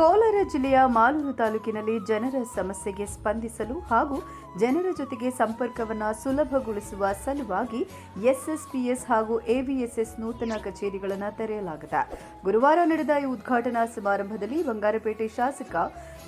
ಕೋಲಾರ ಜಿಲ್ಲೆಯ ಮಾಲೂರು ತಾಲೂಕಿನಲ್ಲಿ ಜನರ ಸಮಸ್ಯೆಗೆ ಸ್ಪಂದಿಸಲು ಹಾಗೂ ಜನರ ಜೊತೆಗೆ ಸಂಪರ್ಕವನ್ನು ಸುಲಭಗೊಳಿಸುವ ಸಲುವಾಗಿ ಎಸ್ಎಸ್ಪಿಎಸ್ ಹಾಗೂ ಎವಿಎಸ್ಎಸ್ ನೂತನ ಕಚೇರಿಗಳನ್ನು ತೆರೆಯಲಾಗಿದೆ. ಗುರುವಾರ ನಡೆದ ಈ ಉದ್ಘಾಟನಾ ಸಮಾರಂಭದಲ್ಲಿ ಬಂಗಾರಪೇಟೆ ಶಾಸಕ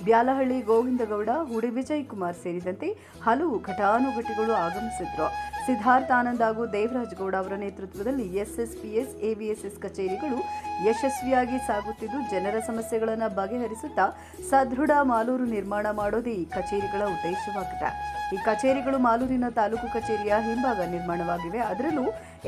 ಬ್ಯಾಲಹಳ್ಳಿ ಗೋವಿಂದಗೌಡ, ಹುಡಿ ವಿಜಯ್ ಕುಮಾರ್ ಸೇರಿದಂತೆ ಹಲವು ಘಟಾನುಘಟಿಗಳು ಆಗಮಿಸಿದ್ರು. ಸಿದ್ಧಾರ್ಥ ಆನಂದ್ ಹಾಗೂ ದೇವರಾಜ್ ಗೌಡ ಅವರ ನೇತೃತ್ವದಲ್ಲಿ ಎಸ್ಎಸ್ಪಿಎಸ್ ಎವಿಎಸ್ಎಸ್ ಕಚೇರಿಗಳು ಯಶಸ್ವಿಯಾಗಿ ಸಾಗುತ್ತಿದ್ದು, ಜನರ ಸಮಸ್ಯೆಗಳನ್ನು ಬಗೆಹರಿಸುತ್ತಾ ಸದೃಢ ಮಾಲೂರು ನಿರ್ಮಾಣ ಮಾಡೋದೇ ಈ ಕಚೇರಿಗಳ ಉದ್ದೇಶವಾಗಿದೆ. ಈ ಕಚೇರಿಗಳು ಮಾಲೂರಿನ ತಾಲೂಕು ಕಚೇರಿಯ ಹಿಂಭಾಗ ನಿರ್ಮಾಣವಾಗಿವೆ. ಅದರಲ್ಲೂ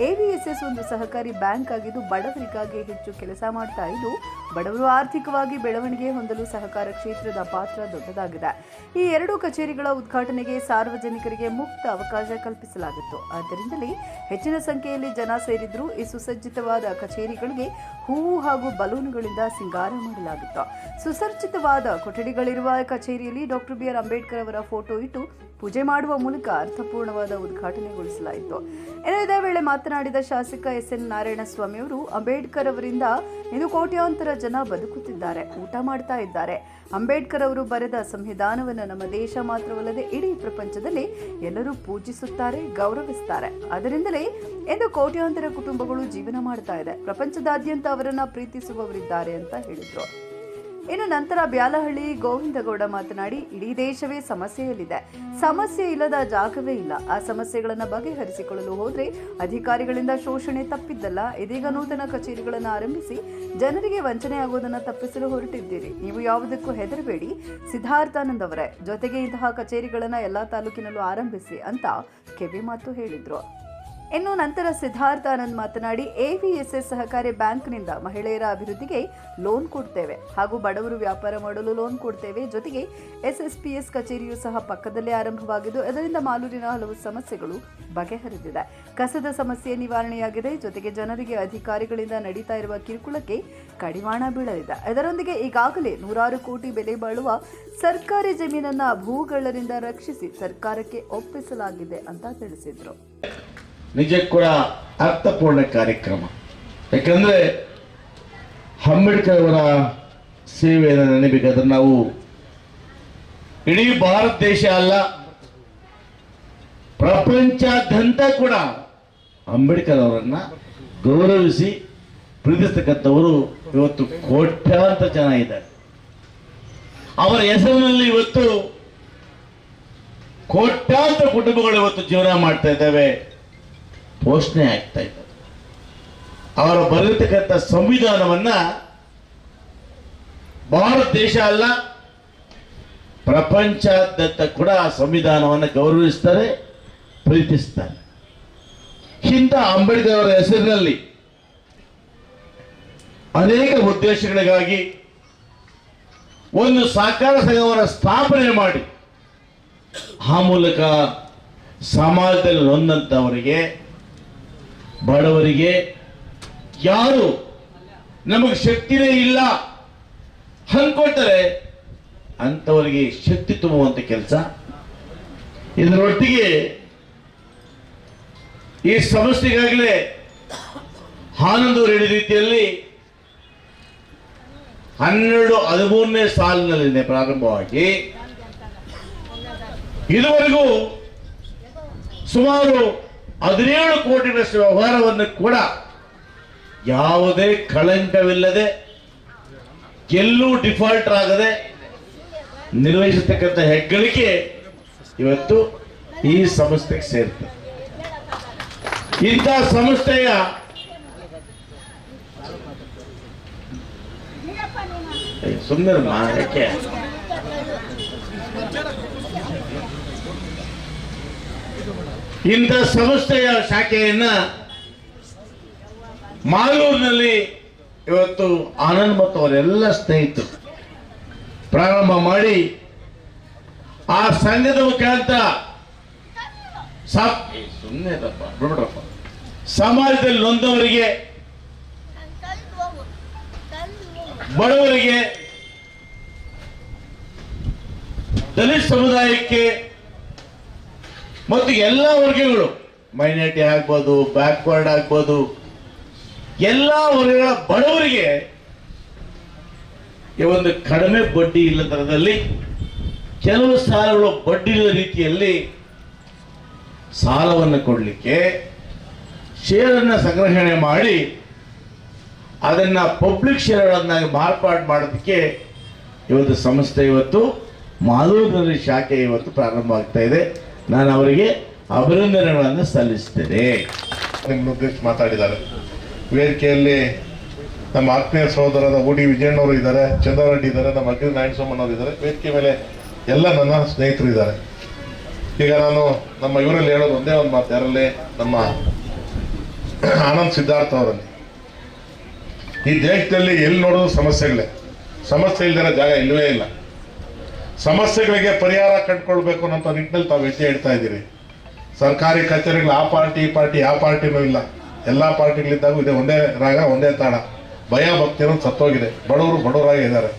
ಎವಿಎಸ್ಎಸ್ ಒಂದು ಸಹಕಾರಿ ಬ್ಯಾಂಕ್ ಆಗಿದ್ದು ಬಡವರಿಗಾಗಿ ಹೆಚ್ಚು ಕೆಲಸ ಮಾಡ್ತಾ ಇದ್ದು, ಬಡವರು ಆರ್ಥಿಕವಾಗಿ ಬೆಳವಣಿಗೆ ಹೊಂದಲು ಸಹಕಾರ ಕ್ಷೇತ್ರದ ಪಾತ್ರ ದೊಡ್ಡದಾಗಿದೆ. ಈ ಎರಡು ಕಚೇರಿಗಳ ಉದ್ಘಾಟನೆಗೆ ಸಾರ್ವಜನಿಕರಿಗೆ ಮುಕ್ತ ಅವಕಾಶ ಕಲ್ಪಿಸಲಾಗಿತ್ತು. ಆದ್ದರಿಂದಲೇ ಹೆಚ್ಚಿನ ಸಂಖ್ಯೆಯಲ್ಲಿ ಜನ ಸೇರಿದ್ರು ಈ ಸುಸಜ್ಜಿತವಾದ ಕಚೇರಿಗಳಿಗೆ ಹೂವು ಹಾಗೂ ಬಲೂನ್ಗಳಿಂದ ಸಿಂಗಾರ ಮಾಡಲಾಗಿತ್ತು. ಸುಸಜ್ಜಿತವಾದ ಕೊಠಡಿಗಳಿರುವ ಕಚೇರಿಯಲ್ಲಿ ಡಾಕ್ಟರ್ ಬಿ ಆರ್ ಅಂಬೇಡ್ಕರ್ ಅವರ ಫೋಟೋ ಇಟ್ಟು ಪೂಜೆ ಮಾಡುವ ಮೂಲಕ ಅರ್ಥಪೂರ್ಣವಾದ ಉದ್ಘಾಟನೆಗೊಳಿಸಲಾಯಿತು. ಇನ್ನು ಇದೇ ವೇಳೆ ಮಾತನಾಡಿದ ಶಾಸಕ ಎಸ್ ಎನ್ ನಾರಾಯಣಸ್ವಾಮಿ ಅವರು, ಅಂಬೇಡ್ಕರ್ ಅವರಿಂದ ಇಂದು ಕೋಟ್ಯಾಂತರ ಜನ ಬದುಕುತ್ತಿದ್ದಾರೆ, ಊಟ ಮಾಡ್ತಾ ಇದ್ದಾರೆ. ಅಂಬೇಡ್ಕರ್ ಅವರು ಬರೆದ ಸಂವಿಧಾನವನ್ನು ನಮ್ಮ ದೇಶ ಮಾತ್ರವಲ್ಲದೆ ಇಡೀ ಪ್ರಪಂಚದಲ್ಲಿ ಎಲ್ಲರೂ ಪೂಜಿಸುತ್ತಾರೆ, ಗೌರವಿಸುತ್ತಾರೆ. ಅದರಿಂದಲೇ ಇಂದು ಕೋಟ್ಯಾಂತರ ಕುಟುಂಬಗಳು ಜೀವನ ಮಾಡ್ತಾ ಇದೆ. ಪ್ರಪಂಚದಾದ್ಯಂತ ಅವರನ್ನ ಪ್ರೀತಿಸುವವರಿದ್ದಾರೆ ಅಂತ ಹೇಳಿದ್ರು. ಇನ್ನು ನಂತರ ಬ್ಯಾಲಹಳ್ಳಿ ಗೋವಿಂದಗೌಡ ಮಾತನಾಡಿ, ಇಡೀ ದೇಶವೇ ಸಮಸ್ಯೆಯಲ್ಲಿದೆ. ಸಮಸ್ಯೆ ಇಲ್ಲದ ಜಾಗವೇ ಇಲ್ಲ. ಆ ಸಮಸ್ಯೆಗಳನ್ನು ಬಗೆಹರಿಸಿಕೊಳ್ಳಲು ಹೋದರೆ ಅಧಿಕಾರಿಗಳಿಂದ ಶೋಷಣೆ ತಪ್ಪಿದ್ದಲ್ಲ. ಇದೀಗ ನೂತನ ಕಚೇರಿಗಳನ್ನು ಆರಂಭಿಸಿ ಜನರಿಗೆ ವಂಚನೆ ಆಗುವುದನ್ನು ತಪ್ಪಿಸಲು ಹೊರಟಿದ್ದೀರಿ. ನೀವು ಯಾವುದಕ್ಕೂ ಹೆದರಬೇಡಿ. ಸಿದ್ಧಾರ್ಥಾನಂದ್ ಅವರೇ, ಜೊತೆಗೆ ಇಂತಹ ಕಚೇರಿಗಳನ್ನು ಎಲ್ಲ ತಾಲೂಕಿನಲ್ಲೂ ಆರಂಭಿಸಿ ಅಂತ ಕೆವಿ ಮಾತು ಹೇಳಿದ್ರು. ಇನ್ನು ನಂತರ ಸಿದ್ಧಾರ್ಥ ಆನಂದ್ ಮಾತನಾಡಿ ಎವಿಎಸ್ಎಸ್ ಸಹಕಾರಿ ಬ್ಯಾಂಕ್ನಿಂದ ಮಹಿಳೆಯರ ಅಭಿವೃದ್ಧಿಗೆ ಲೋನ್ ಕೊಡ್ತೇವೆ ಹಾಗೂ ಬಡವರು ವ್ಯಾಪಾರ ಮಾಡಲು ಲೋನ್ ಕೊಡ್ತೇವೆ. ಜೊತೆಗೆ ಎಸ್ಎಸ್ಪಿಎಸ್ ಕಚೇರಿಯು ಸಹ ಪಕ್ಕದಲ್ಲೇ ಆರಂಭವಾಗಿದ್ದು, ಇದರಿಂದ ಮಾಲೂರಿನ ಹಲವು ಸಮಸ್ಯೆಗಳು ಬಗೆಹರಿದಿದೆ. ಕಸದ ಸಮಸ್ಯೆ ನಿವಾರಣೆಯಾಗಿದೆ. ಜೊತೆಗೆ ಜನರಿಗೆ ಅಧಿಕಾರಿಗಳಿಂದ ನಡೀತಾ ಇರುವ ಕಿರುಕುಳಕ್ಕೆ ಕಡಿವಾಣ ಬೀಳಲಿದೆ. ಇದರೊಂದಿಗೆ ಈಗಾಗಲೇ ನೂರಾರು ಕೋಟಿ ಬೆಲೆ ಬಾಳುವ ಸರ್ಕಾರಿ ಜಮೀನನ್ನ ಭೂಗಳರಿಂದ ರಕ್ಷಿಸಿ ಸರ್ಕಾರಕ್ಕೆ ಒಪ್ಪಿಸಲಾಗಿದೆ ಅಂತ ತಿಳಿಸಿದ್ರು. ನಿಜಕ್ಕೂ ಕೂಡ ಅರ್ಥಪೂರ್ಣ ಕಾರ್ಯಕ್ರಮ. ಯಾಕಂದ್ರೆ ಅಂಬೇಡ್ಕರ್ ಅವರ ಸೇವೆಯನ್ನು ನೆನಬೇಕಾದ್ರೆ ನಾವು ಇಡೀ ಭಾರತ ದೇಶ ಅಲ್ಲ ಪ್ರಪಂಚಾದ್ಯಂತ ಕೂಡ ಅಂಬೇಡ್ಕರ್ ಅವರನ್ನ ಗೌರವಿಸಿ ಪ್ರೀತಿಸ್ತಕ್ಕಂಥವರು ಇವತ್ತು ಕೋಟ್ಯಾಂತರ ಜನ ಇದ್ದಾರೆ. ಅವರ ಹೆಸರಿನಲ್ಲಿ ಇವತ್ತು ಕೋಟ್ಯಾಂತರ ಕುಟುಂಬಗಳು ಇವತ್ತು ಜೀವನ ಮಾಡ್ತಾ ಇದ್ದಾವೆ. ಪೋಷಣೆ ಆಗ್ತಾ ಇದ್ದಾರೆ ಅವರು ಬರೆದಿರ್ತಕ್ಕಂಥ ಸಂವಿಧಾನವನ್ನ ಭಾರತ ದೇಶ ಅಲ್ಲ ಪ್ರಪಂಚಾದ್ಯಂತ ಕೂಡ ಆ ಸಂವಿಧಾನವನ್ನು ಗೌರವಿಸ್ತಾರೆ, ಪ್ರೀತಿಸ್ತಾರೆ. ಇಂಥ ಅಂಬೇಡ್ಕರ್ ಹೆಸರಿನಲ್ಲಿ ಅನೇಕ ಉದ್ದೇಶಗಳಿಗಾಗಿ ಒಂದು ಸಹಕಾರ ಸಂಘವನ್ನು ಸ್ಥಾಪನೆ ಮಾಡಿ ಆ ಮೂಲಕ ಸಮಾಜದಲ್ಲಿ ನೊಂದಂಥವರಿಗೆ ಬಡವರಿಗೆ ಯಾರು ನಮಗೆ ಶಕ್ತಿನೇ ಇಲ್ಲ ಅಂದ್ಕೊಳ್ತಾರೆ ಅಂಥವರಿಗೆ ಶಕ್ತಿ ತುಂಬುವಂತ ಕೆಲಸ. ಇದರೊಟ್ಟಿಗೆ ಈ ಸಮಸ್ಯೆಗಾಗಲೇ ಆನಂದ್ ಅವರು ಹೇಳಿದ ರೀತಿಯಲ್ಲಿ ಹನ್ನೆರಡು ಹದಿಮೂರನೇ ಸಾಲಿನಲ್ಲಿ ಪ್ರಾರಂಭವಾಗಿ ಇದುವರೆಗೂ ಸುಮಾರು ಹದಿನೇಳು ಕೋಟಿಗಳಷ್ಟು ವ್ಯವಹಾರವನ್ನು ಕೂಡ ಯಾವುದೇ ಕಳಂಕವಿಲ್ಲದೆ, ಎಲ್ಲೂ ಡಿಫಾಲ್ಟ್ ಆಗದೆ ನಿರ್ವಹಿಸತಕ್ಕಂಥ ಹೆಗ್ಗಳಿಕೆ ಇವತ್ತು ಈ ಸಂಸ್ಥೆಗೆ ಸೇರ್ತದೆ. ಇಂಥ ಸಂಸ್ಥೆಯ ಸುಂದರ ಯಾಕೆ ಇಂಥ ಸಂಸ್ಥೆಯ ಶಾಖೆಯನ್ನ ಮಾಲೂರಿನಲ್ಲಿ ಇವತ್ತು ಆನಂದ್ ಮತ್ತು ಅವರೆಲ್ಲ ಸ್ನೇಹಿತರು ಪ್ರಾರಂಭ ಮಾಡಿ ಆ ಸಂಘದ ಮುಖಾಂತರ ಸುಮ್ಮನೆ ಸಮಾಜದಲ್ಲಿ ನೊಂದವರಿಗೆ ಬಡವರಿಗೆ ದಲಿತ ಸಮುದಾಯಕ್ಕೆ ಮತ್ತು ಎಲ್ಲ ವರ್ಗಗಳು ಮೈನಾರಿಟಿ ಆಗ್ಬೋದು ಬ್ಯಾಕ್ವರ್ಡ್ ಆಗ್ಬೋದು, ಎಲ್ಲ ವರ್ಗಗಳ ಬಡವರಿಗೆ ಈ ಒಂದು ಕಡಿಮೆ ಬಡ್ಡಿ ಇಲ್ಲ ದರದಲ್ಲಿ ಕೆಲವು ಸಾಲಗಳು ಬಡ್ಡಿ ಇಲ್ಲದ ರೀತಿಯಲ್ಲಿ ಸಾಲವನ್ನು ಕೊಡಲಿಕ್ಕೆ ಶೇರನ್ನು ಸಂಗ್ರಹಣೆ ಮಾಡಿ ಅದನ್ನು ಪಬ್ಲಿಕ್ ಶೇರ್ಗಳನ್ನಾಗಿ ಮಾರ್ಪಾಡು ಮಾಡೋದಕ್ಕೆ ಇವತ್ತು ಸಂಸ್ಥೆ ಇವತ್ತು ಮಾಲೂರಿನಲ್ಲಿ ಶಾಖೆ ಇವತ್ತು ಪ್ರಾರಂಭ ಆಗ್ತಾ ಇದೆ. ನಾನು ಅವರಿಗೆ ಅಭಿನಂದನೆಗಳನ್ನು ಸಲ್ಲಿಸ್ತೇನೆ. ನಿಮ್ಮುದ್ದೇಶ ಮಾತಾಡಿದ್ದಾರೆ. ವೇದಿಕೆಯಲ್ಲಿ ನಮ್ಮ ಆತ್ಮೀಯ ಸಹೋದರರ ಓಡಿ ವಿಜಯಣ್ಣವರು ಇದ್ದಾರೆ ಚಂದ್ರರೆಡ್ಡಿ ಇದ್ದಾರೆ, ನಮ್ಮ ಅಗ್ರಿ ನಾರಾಯಣಸ್ವಾಮಣ್ಣವರು ಇದ್ದಾರೆ ವೇದಿಕೆ ಮೇಲೆ ಎಲ್ಲ ನನ್ನ ಸ್ನೇಹಿತರು ಇದ್ದಾರೆ ಈಗ ನಾನು ನಮ್ಮ ಇವರಲ್ಲಿ ಹೇಳೋದು ಒಂದೇ ಒಂದು ಮಾತು, ಯಾರಲ್ಲಿ ನಮ್ಮ ಆನಂದ್ ಸಿದ್ಧಾರ್ಥ ಅವರಲ್ಲಿ. ಈ ದೇಶದಲ್ಲಿ ಎಲ್ಲಿ ನೋಡೋದು ಸಮಸ್ಯೆಗಳೇ. ಸಮಸ್ಯೆ ಇಲ್ದಿರೋ ಜಾಗ ಇಲ್ಲವೇ ಇಲ್ಲ. ಸಮಸ್ಯೆಗಳಿಗೆ ಪರಿಹಾರ ಕಂಡುಕೊಳ್ಬೇಕು ಅನ್ನೋ ನಿಟ್ಟಿನಲ್ಲಿ ತಾವು ಹೆಜ್ಜೆ ಇಡ್ತಾ ಇದ್ದೀರಿ. ಸರ್ಕಾರಿ ಕಚೇರಿಗಳು ಆ ಪಾರ್ಟಿ, ಈ ಪಾರ್ಟಿ, ಆ ಪಾರ್ಟಿನೂ ಇಲ್ಲ. ಎಲ್ಲ ಪಾರ್ಟಿಗಳಿದ್ದಾಗೂ ಇದೆ. ಒಂದೇ ರಾಗ, ಒಂದೇ ತಾಣ ಭಯ, ಭಕ್ತಿ ಅನ್ನೋದು ಸತ್ತೋಗಿದೆ. ಬಡವರು ಬಡವರಾಗಿ ಇದ್ದಾರೆ.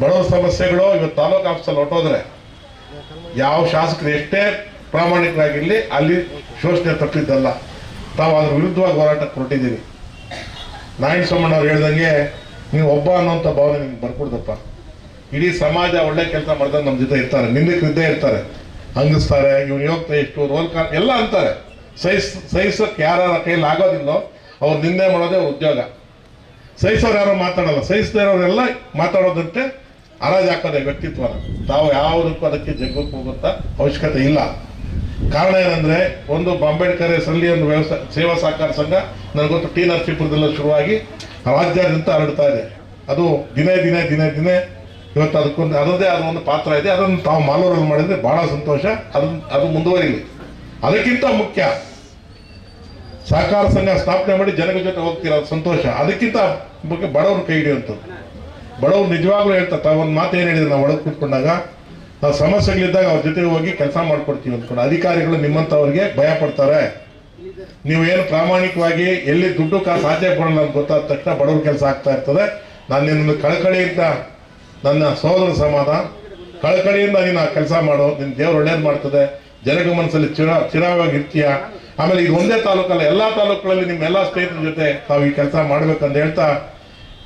ಬಡವರ ಸಮಸ್ಯೆಗಳು ಇವತ್ತು ತಾಲೂಕು ಆಫೀಸಲ್ಲಿ ಹೊಟ್ಟೋದ್ರೆ ಯಾವ ಶಾಸಕರು ಎಷ್ಟೇ ಪ್ರಾಮಾಣಿಕರಾಗಿರಲಿ ಅಲ್ಲಿ ಶೋಷಣೆ ತಪ್ಪಿದ್ದಲ್ಲ. ತಾವು ಅದ್ರ ವಿರುದ್ಧವಾಗಿ ಹೋರಾಟಕ್ಕೆ ಕೊಟ್ಟಿದ್ದೀವಿ ನಾರಾಯಣ ಸೋಮಣ್ಣ ಅವ್ರು ಹೇಳ್ದಂಗೆ, ನೀವು ಒಬ್ಬ ಅನ್ನೋಂಥ ಭಾವನೆ ನಿಮ್ಗೆ ಬರ್ಕೊಡ್ದಪ್ಪ. ಇಡೀ ಸಮಾಜ ಒಳ್ಳೆ ಕೆಲಸ ಮಾಡಿದ್ರೆ ನಮ್ಮ ಜೊತೆ ಇರ್ತಾರೆ ನಿಂದಕ್ಕೆ ಇದ್ದೇ ಇರ್ತಾರೆ. ಹಂಗಿಸ್ತಾರೆ, ಇವ್ನು ಯೋಗ್ತ ಎಷ್ಟು ರೋಲ್ ಕಾರ್, ಎಲ್ಲ ಅಂತಾರೆ. ಸಹಿಸ್ ಸಹಿಸೋಕೆ ಯಾರ ಕೈಯಲ್ಲಿ ಆಗೋದಿಲ್ಲೋ, ಅವ್ರು ನಿಂದೆ ಮಾಡೋದೇ ಉದ್ಯೋಗ. ಸಹಿಸೋರು ಯಾರೋ ಮಾತಾಡಲ್ಲ ಸಹಿಸದೇ ಇರೋರೆಲ್ಲ ಮಾತಾಡೋದಂತೆ ಅರಾಜ್ ಹಾಕೋದೇ ವ್ಯಕ್ತಿತ್ವನ. ತಾವು ಯಾವುದಕ್ಕೂ ಅದಕ್ಕೆ ಜಗ್ಗಕ್ಕೆ ಹೋಗುತ್ತಾ ಅವಶ್ಯಕತೆ ಇಲ್ಲ. ಕಾರಣ ಏನಂದ್ರೆ, ಒಂದು ಅಂಬೇಡ್ಕರ್ ಹೆಸರಲ್ಲಿ ಒಂದು ವ್ಯವಸ್ಥೆ ಸೇವಾ ಸಹಕಾರ ಸಂಘ, ನನಗೆ ಗೊತ್ತು ಟಿ ನರಸೀಪುರದಲ್ಲ ಶುರುವಾಗಿ ರಾಜ್ಯಾದ್ಯಂತ ಹರಡ್ತಾ ಇದೆ. ಅದು ದಿನೇ ದಿನೇ ದಿನೇ ದಿನೇ ಇವತ್ತು ಅದಕ್ಕೊಂದು ಅದರದೇ ಆದ ಒಂದು ಪಾತ್ರ ಇದೆ. ಅದನ್ನು ತಾವು ಮಾಲೂರಲ್ಲಿ ಮಾಡಿದ್ರೆ ಬಹಳ ಸಂತೋಷ. ಅದು ಅದು ಮುಂದುವರಿಲಿ. ಅದಕ್ಕಿಂತ ಮುಖ್ಯ, ಸಹಕಾರ ಸಂಘ ಸ್ಥಾಪನೆ ಮಾಡಿ ಜನಗಳ ಜೊತೆ ಹೋಗ್ತೀರ? ಸಂತೋಷ. ಅದಕ್ಕಿಂತ ಬಗ್ಗೆ ಬಡವ್ರ ಕೈ ಹಿಡಿಯುವಂಥದ್ದು. ಬಡವ್ರು ನಿಜವಾಗ್ಲೂ ಹೇಳ್ತಾರೆ, ತಾವು ಒಂದು ಮಾತು ಏನು ಹೇಳಿದ್ರೆ ನಾವು ಒಳಗೆ ಕೂತ್ಕೊಂಡಾಗ, ನಾವು ಸಮಸ್ಯೆಗಳಿದ್ದಾಗ ಅವ್ರ ಜೊತೆಗೆ ಹೋಗಿ ಕೆಲಸ ಮಾಡ್ಕೊಡ್ತೀವಿ ಅಂದ್ಕೊಂಡು ಅಧಿಕಾರಿಗಳು ನಿಮ್ಮಂಥವ್ರಿಗೆ ಭಯ ಪಡ್ತಾರೆ. ನೀವು ಏನು ಪ್ರಾಮಾಣಿಕವಾಗಿ ಎಲ್ಲಿ ದುಡ್ಡು ಕಾಸು ಆಚೆ ಕೊಡೋಣ ಅಂತ ಗೊತ್ತಾದ ತಕ್ಷಣ ಬಡವ್ರ ಕೆಲಸ ಆಗ್ತಾ ಇರ್ತದೆ. ನಾನು ನಿನ್ನ ಕಳಕಳಿಯಿಂದ ನನ್ನ ಸಹೋದರ ಸಮಾನ, ಕಳಕಳಿಯಿಂದ ನೀನು ಆ ಕೆಲಸ ಮಾಡು ನಿನ್ನ ದೇವ್ರು ಒಳ್ಳೇದು ಮಾಡ್ತದೆ, ಜನಗ ಮನಸ್ಸಲ್ಲಿ ಚಿರ, ಚಿರವಾಗಿ ಇರ್ತೀಯ? ಆಮೇಲೆ ಇದು ಒಂದೇ ತಾಲೂಕಲ್ಲ, ಎಲ್ಲ ತಾಲೂಕುಗಳಲ್ಲಿ ನಿಮ್ಮ ಎಲ್ಲ ಸ್ನೇಹಿತರ ಜೊತೆ ತಾವು ಈ ಕೆಲಸ ಮಾಡ್ಬೇಕಂತ ಹೇಳ್ತಾ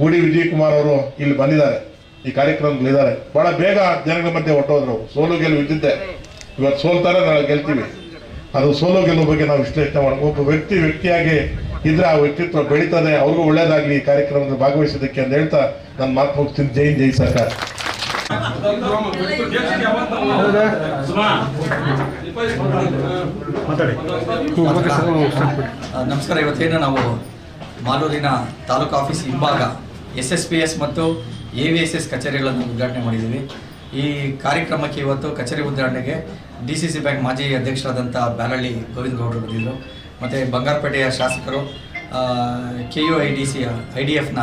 ಉಡಿ ವಿಜಯ್ ಕುಮಾರ್ ಅವರು ಇಲ್ಲಿ ಬಂದಿದ್ದಾರೆ. ಈ ಕಾರ್ಯಕ್ರಮದಲ್ಲಿದ್ದಾರೆ ಬಹಳ ಬೇಗ ಜನಗಳ ಮಧ್ಯೆ ಹೊಟ್ಟೋದ್ರು ಅವ್ರು. ಸೋಲು ಗೆಲುವು ಇದ್ದಿದ್ದೆ. ಇವತ್ತು ಸೋಲ್ತಾರೆ, ನಾಳೆ ಗೆಲ್ತೀವಿ. ಅದು ಸೋಲು ಗೆಲುವು ಬಗ್ಗೆ ನಾವು ವಿಶ್ಲೇಷಣೆ ಮಾಡಿ ಒಬ್ಬ ವ್ಯಕ್ತಿ ವ್ಯಕ್ತಿಯಾಗಿ ಇದ್ರೆ ಆ ವ್ಯಕ್ತಿತ್ವ ಬೆಳೀತದೆ, ಅವ್ರಿಗೂ ಒಳ್ಳೇದಾಗ್ಲಿ ಈ ಕಾರ್ಯಕ್ರಮದಲ್ಲಿ ಭಾಗವಹಿಸೋದಕ್ಕೆ ಅಂತ ಹೇಳ್ತಾ ನನ್ನ ಮಾತು ಮುಗಿಸ್ತೀನಿ. ಜೈನ್ ಜೈ ಸರ್ಕಾರ. ನಮಸ್ಕಾರ, ಇವತ್ತೇನು ನಾವು ಮಾಲೂರಿನ ತಾಲೂಕು ಆಫೀಸ್ ಹಿಂಭಾಗ ಎಸ್ ಎಸ್ ಪಿ ಎಸ್ ಮತ್ತು ಎ ವಿ ಎಸ್ ಎಸ್ ಕಚೇರಿಗಳನ್ನು ಉದ್ಘಾಟನೆ ಮಾಡಿದ್ದೀವಿ. ಈ ಕಾರ್ಯಕ್ರಮಕ್ಕೆ ಇವತ್ತು ಕಚೇರಿ ಉದ್ಘಾಟನೆಗೆ ಡಿ ಸಿ ಸಿ ಬ್ಯಾಂಕ್ ಮಾಜಿ ಅಧ್ಯಕ್ಷರಾದಂಥ ಬ್ಯಾರಳ್ಳಿ ಗೋವಿಂದ ಗೌಡರು ಬಂದಿದ್ದರು. ಮತ್ತು ಬಂಗಾರಪೇಟೆಯ ಶಾಸಕರು K U I D C I D ಎಫ್ನ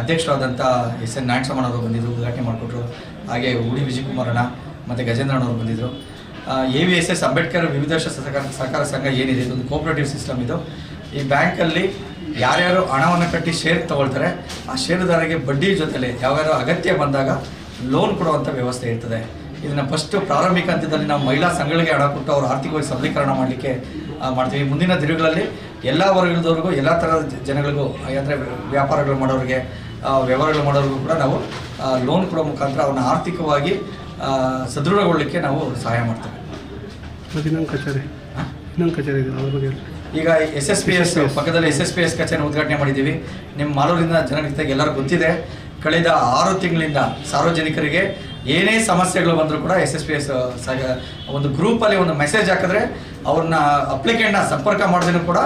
ಅಧ್ಯಕ್ಷರಾದಂಥ ಎಸ್ ಎನ್ ನಾರಾಯಣಸ್ವಾಮಣ್ಣವರು ಬಂದಿದ್ದರು ಉದ್ಘಾಟನೆ ಮಾಡಿಕೊಟ್ರು. ಹಾಗೆ ಉಡಿ ವಿಜಯಕುಮಾರಣ್ಣ ಮತ್ತು ಗಜೇಂದ್ರಣ್ಣವರು ಬಂದಿದ್ದರು A V S S Ambedkar ವಿವಿಧ ಸಹಕಾರ ಸಹಕಾರ ಸಂಘ ಏನಿದೆ, ಇದೊಂದು ಕೋಆಪರೇಟಿವ್ ಸಿಸ್ಟಮ್ ಇದು. ಈ ಬ್ಯಾಂಕಲ್ಲಿ ಯಾರ್ಯಾರು ಹಣವನ್ನು ಕಟ್ಟಿ ಶೇರ್ ತಗೊಳ್ತಾರೆ, ಆ ಷೇರುದಾರರಿಗೆ ಬಡ್ಡಿ ಜೊತೆಲಿ ಯಾವ್ಯಾರು ಅಗತ್ಯ ಬಂದಾಗ ಲೋನ್ ಕೊಡುವಂಥ ವ್ಯವಸ್ಥೆ ಇರ್ತದೆ. ಇದನ್ನು ಫಸ್ಟು ಪ್ರಾರಂಭಿಕ ಹಂತದಲ್ಲಿ ನಾವು ಮಹಿಳಾ ಸಂಘಗಳಿಗೆ ಹಣ ಕೊಟ್ಟು ಅವರು ಆರ್ಥಿಕವಾಗಿ ಸಬಲೀಕರಣ ಮಾಡಲಿಕ್ಕೆ ಮಾಡ್ತೀವಿ. ಮುಂದಿನ ದಿನಗಳಲ್ಲಿ ಎಲ್ಲ ವರ್ಗದವ್ರಿಗೂ ಎಲ್ಲ ಥರದ ಜನಗಳಿಗೂ ಅಂದರೆ ವ್ಯಾಪಾರಗಳು ಮಾಡೋರಿಗೆ ವ್ಯವಹಾರಗಳು ಮಾಡೋರಿಗೂ ಕೂಡ ನಾವು ಲೋನ್ ಕೊಡೋ ಮುಖಾಂತರ ಅವನ್ನ ಆರ್ಥಿಕವಾಗಿ ಸದೃಢಗೊಳ್ಳಲಿಕ್ಕೆ ನಾವು ಸಹಾಯ ಮಾಡ್ತೇವೆ. ಮತ್ತೆ ಇನ್ನೊಂದು ಕಚೇರಿ ಇನ್ನೊಂದು ಕಚೇರಿ ಇದೆ ಅದ್ರ ಬಗ್ಗೆ. ಈಗ ಎಸ್ ಎಸ್ ಪಿ ಎಸ್ ಪಕ್ಕದಲ್ಲಿ ಎಸ್ ಎಸ್ ಪಿ ಎಸ್ ಕಚೇರಿ ಉದ್ಘಾಟನೆ ಮಾಡಿದ್ದೀವಿ. ನಿಮ್ಮ ಮಾಲೂರಿನ ಜನರಿಗೆ ಎಲ್ಲರೂ ಗೊತ್ತಿದೆ. ಕಳೆದ ಆರು ತಿಂಗಳಿಂದ ಸಾರ್ವಜನಿಕರಿಗೆ ಏನೇ ಸಮಸ್ಯೆಗಳು ಬಂದರೂ ಕೂಡ ಎಸ್ ಎಸ್ ಪಿ ಎಸ್ ಒಂದು ಗ್ರೂಪಲ್ಲಿ ಒಂದು ಮೆಸೇಜ್ ಹಾಕಿದ್ರೆ ಅವ್ರನ್ನ ಅಪ್ಲಿಕೆಂಟ್ನ ಸಂಪರ್ಕ ಮಾಡಿದ್ರು ಕೂಡ,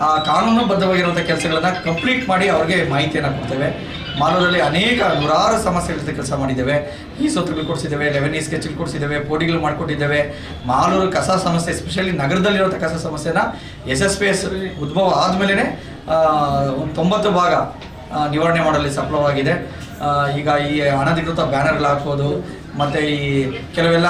ಆ, ಕಾನೂನುಬದ್ಧವಾಗಿರುವಂಥ ಕೆಲಸಗಳನ್ನು ಕಂಪ್ಲೀಟ್ ಮಾಡಿ ಅವ್ರಿಗೆ ಮಾಹಿತಿಯನ್ನು ಕೊಡ್ತೇವೆ. ಮಾಲೂರಲ್ಲಿ ಅನೇಕ ನೂರಾರು ಸಮಸ್ಯೆಗಳ ಕೆಲಸ ಮಾಡಿದ್ದೇವೆ. ಈ ಸೂತ್ರಗಳು ಕೊಡಿಸಿದ್ದೇವೆ ಲೆವೆನ್ ಈ ಸ್ಕೆಚ್ಗಳು ಕೊಡಿಸಿದ್ದೇವೆ, ಪೋಡಿಗಳು ಮಾಡಿಕೊಟ್ಟಿದ್ದೇವೆ. ಮಾಲೂರು ಕಸ ಸಮಸ್ಯೆ ಎಸ್ಪೆಷಲಿ ನಗರದಲ್ಲಿರುವಂಥ ಕಸ ಸಮಸ್ಯೆನ ಎಸ್ ಎಸ್ ಪಿ ಎಸ್ ಉದ್ಭವ ಆದಮೇಲೆ ತೊಂಬತ್ತು ಭಾಗ ನಿವಾರಣೆ ಮಾಡಲು ಸಫಲವಾಗಿದೆ. ಈಗ ಈ ಅನಧಿಕೃತ ಬ್ಯಾನರ್ಗಳು ಹಾಕ್ಬೋದು, ಮತ್ತು ಈ ಕೆಲವೆಲ್ಲ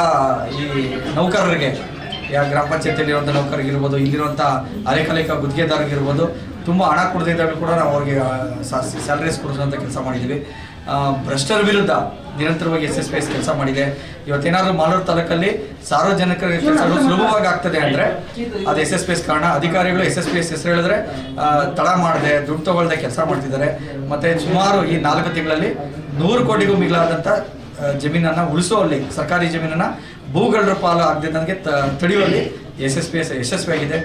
ಈ ನೌಕರರಿಗೆ ಯಾ ಗ್ರಾಮ ಪಂಚಾಯತಿಯಲ್ಲಿರುವಂಥ ನೌಕರಿಗಿರ್ಬೋದು ಇಲ್ಲಿರುವಂಥ ಅಲೆಕಲಿಕ ಗುತ್ತಿಗೆದಾರರಿಗಿರ್ಬೋದು ತುಂಬ ಹಣ ಕೊಡದಿದ್ದಾಗ ಕೂಡ ನಾವು ಅವ್ರಿಗೆ ಸ್ಯಾಲರೀಸ್ ಕೊಡಿಸುವಂಥ ಕೆಲಸ ಮಾಡಿದ್ದೀವಿ. ಭ್ರಷ್ಟರ ವಿರುದ್ಧ ನಿರಂತರವಾಗಿ ಎಸ್ ಎಸ್ ಪಿ ಎಸ್ ಕೆಲಸ ಮಾಡಿದೆ. ಇವತ್ತೇನಾದ್ರೂ ಮಾಲೂರು ತಾಲೂಕಲ್ಲಿ ಸಾರ್ವಜನಿಕರ ಕೆಲಸಗಳು ಸುಲಭವಾಗಿ ಆಗ್ತದೆ ಅಂದ್ರೆ ಅದು ಎಸ್ ಎಸ್ ಪಿ ಎಸ್ ಕಾರಣ ಅಧಿಕಾರಿಗಳು ಎಸ್ ಎಸ್ ಪಿ ಎಸ್ ಹೆಸರು ಹೇಳಿದ್ರೆ ತಳ ತಡ ಮಾಡದೆ ದುಡ್ಡು ತಗೊಳ್ದೆ ಕೆಲಸ ಮಾಡ್ತಿದ್ದಾರೆ. ಮತ್ತೆ ಸುಮಾರು ಈ ನಾಲ್ಕು ತಿಂಗಳಲ್ಲಿ ನೂರು ಕೋಟಿಗೂ ಮಿಗಿಲಾದಂತ ಜಮೀನನ್ನ ಜಮೀನನ್ನ ಉಳಿಸುವಲ್ಲಿ ಸರ್ಕಾರಿ ಜಮೀನನ್ನ ಭೂಗಳರ ಪಾಲು ನನಗೆ ತಡೆಯುವಲ್ಲಿ ಎಸ್ ಎಸ್ ಪಿ ಎಸ್ ಯಶಸ್ವಿಯಾಗಿದೆ.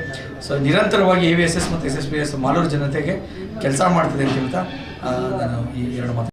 ಸೊ ನಿರಂತರವಾಗಿ ಎ ವಿ ಎಸ್ ಎಸ್ ಮತ್ತು S S P S Malur ಜನತೆಗೆ ಕೆಲಸ ಮಾಡ್ತಿದೆ ಅಂತ ಹೇಳ್ತಾ ನಾನು ಈ ಎರಡು ಮಾತು